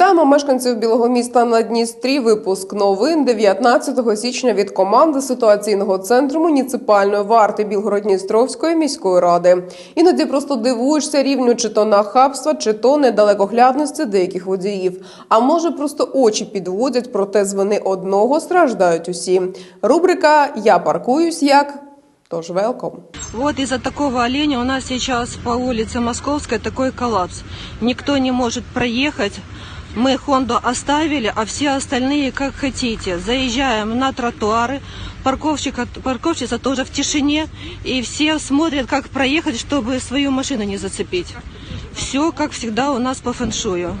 Вітаємо мешканців білого міста на Дністрі. Випуск новин 19 січня від команди ситуаційного центру муніципальної варти Білгородністровської міської ради. Іноді просто дивуєшся рівню чи то нахабства, чи то недалекоглядності деяких водіїв. А може просто очі підводять, проте з вини одного страждають усі. Рубрика Я паркуюсь як. Тож велком. Вот из-за такого оленя у нас сейчас по улице Московской такой коллапс. Никто не может проехать. Мы Хонду оставили, а все остальные как хотите. Заезжаем на тротуары. Парковщика, парковщица тоже в тишине. И все смотрят, как проехать, чтобы свою машину не зацепить. Все, как всегда, у нас по фэншую.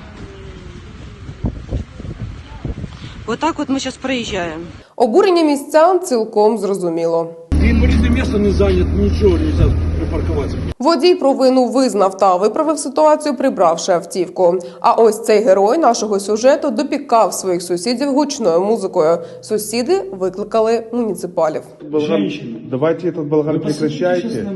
Вот так вот мы сейчас проезжаем. Обурення містян цілком зрозуміло. Инвалидное место не занято, ничего нельзя припарковаться. Водій провину визнав та виправив ситуацію, прибравши автівку. А ось цей герой нашого сюжету допікав своїх сусідів гучною музикою. Сусіди викликали муніципалів. Женщина. Давайте этот посмотрите сейчас прекращайте.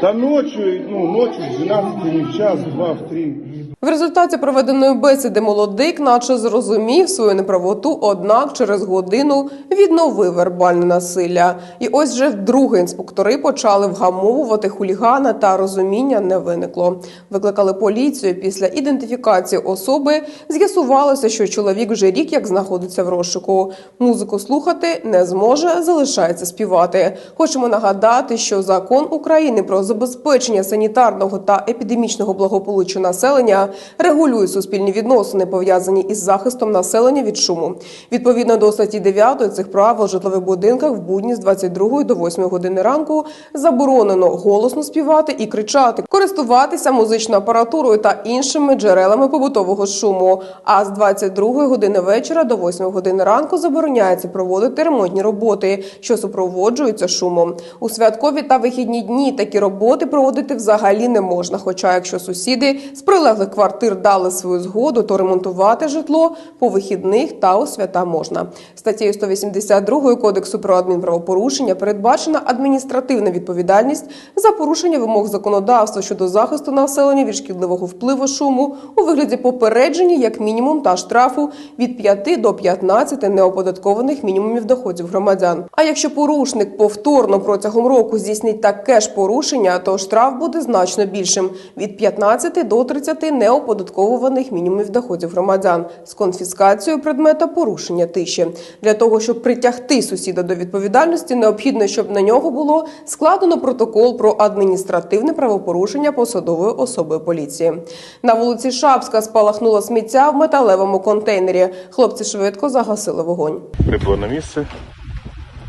Та ночью, ну, ночью, в 12, не в час, два, в три. В результаті проведеної бесіди молодик, наче зрозумів свою неправоту, однак через годину відновив вербальне насилля. І ось вже вдруге інспектори почали вгамовувати хулігана, та розуміння не виникло. Викликали поліцію. Після ідентифікації особи з'ясувалося, що чоловік вже рік як знаходиться в розшуку. Музику слухати не зможе, залишається співати. Хочемо нагадати, що закон України про забезпечення санітарного та епідемічного благополуччя населення регулює суспільні відносини, пов'язані із захистом населення від шуму. Відповідно до статті 9 цих правил в житлових будинках в будні з 22 до 8 години ранку заборонено голосно співати і кричати, користуватися музичною апаратурою та іншими джерелами побутового шуму. А з 22 години вечора до 8 години ранку забороняється проводити ремонтні роботи, що супроводжуються шумом. У святкові та вихідні дні такі роботи проводити взагалі не можна. Хоча, якщо сусіди з прилеглих квартир дали свою згоду, то ремонтувати житло по вихідних та у свята можна. Статтею 182 Кодексу про адмінправопорушення передбачена адміністративна відповідальність за порушення вимог законодавства щодо захисту населення від шкідливого впливу шуму у вигляді попередження як мінімум та штрафу від 5 до 15 неоподаткованих мінімумів доходів громадян. А якщо порушник повторно протягом року здійснить таке ж порушення, то штраф буде значно більшим від 15 до 30 неоподатковуваних мінімумів доходів громадян з конфіскацією предмета порушення тиші. Для того щоб притягти сусіда до відповідальності, необхідно, щоб на нього було складено протокол про адміністративне правопорушення посадовою особою поліції. На вулиці Шапська спалахнуло сміття в металевому контейнері. Хлопці швидко загасили вогонь. Прибыло на місце.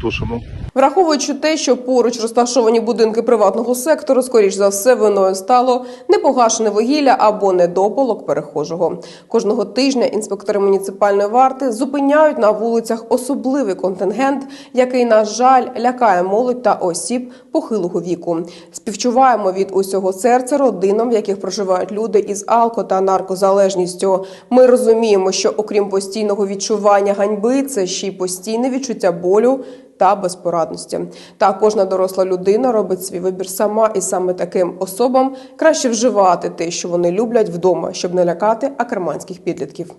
Тушимо. Враховуючи те, що поруч розташовані будинки приватного сектору, скоріш за все, виною стало непогашене вугілля або недопалок перехожого. Кожного тижня інспектори муніципальної варти зупиняють на вулицях особливий контингент, який, на жаль, лякає молодь та осіб похилого віку. Співчуваємо від усього серця родинам, в яких проживають люди із алко та наркозалежністю. Ми розуміємо, що окрім постійного відчування ганьби, це ще й постійне відчуття болю та безпорадності. Та кожна доросла людина робить свій вибір сама, і саме таким особам краще вживати те, що вони люблять вдома, щоб не лякати акерманських підлітків.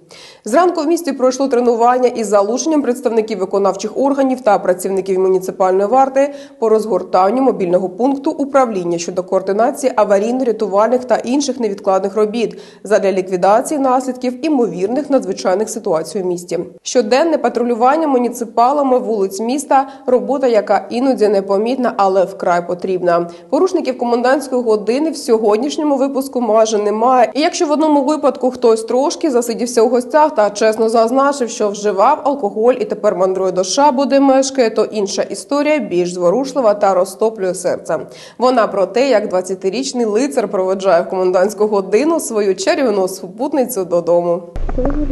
Зранку в місті пройшло тренування із залученням представників виконавчих органів та працівників муніципальної варти по розгортанню мобільного пункту управління щодо координації аварійно-рятувальних та інших невідкладних робіт задля ліквідації наслідків імовірних надзвичайних ситуацій у місті. Щоденне патрулювання муніципалами вулиць міста робота, яка іноді непомітна, але вкрай потрібна. Порушників комендантської години в сьогоднішньому випуску майже немає. І якщо в одному випадку хтось трошки засидівся у гостях та чесно зазначив, що вживав алкоголь і тепер мандрує до шабу, де мешкає, то інша історія більш зворушлива та розтоплює серце. Вона про те, як 20-річний лицар проведжає в комендантську годину свою чарівну супутницю додому.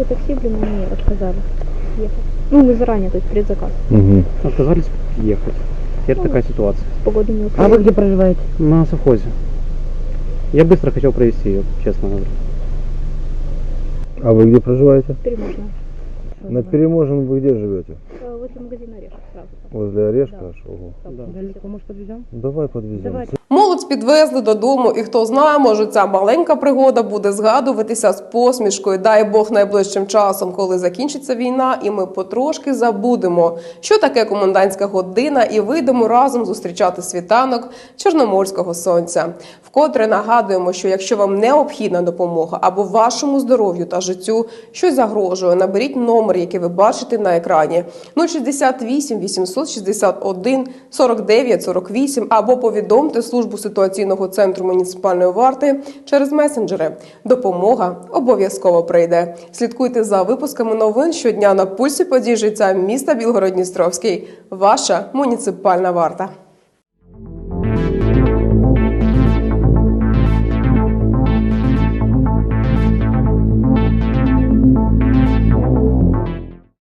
Такси, блин, мне отказали ехать. Ну, мы заранее, то есть предзаказ. Отказались ехать. Теперь такая ситуация. Погода не А вы устраивает. где проживаете? На совхозе. Я быстро хотел провести ее, честно говоря. А вы где проживаете? Теперь можно. На Переможен вы где живете? Э, Возле магазина Орешек сразу. Возле Орешка? Да. аж? Ого. Далеко, может, подвезем? Давай подвезем. Молодь підвезли додому, і хто знає, може ця маленька пригода буде згадуватися з посмішкою. Дай Бог найближчим часом, коли закінчиться війна, і ми потрошки забудемо, що таке комендантська година, і вийдемо разом зустрічати світанок чорноморського сонця. Вкотре нагадуємо, що якщо вам необхідна допомога або вашому здоров'ю та життю щось загрожує, наберіть номер, який ви бачите на екрані 068 861 49 48 або повідомте службу ситуаційного центру муніципальної варти через месенджери. Допомога обов'язково прийде. Слідкуйте за випусками новин щодня на пульсі подій життя міста Білгород-Дністровський. Ваша муніципальна варта.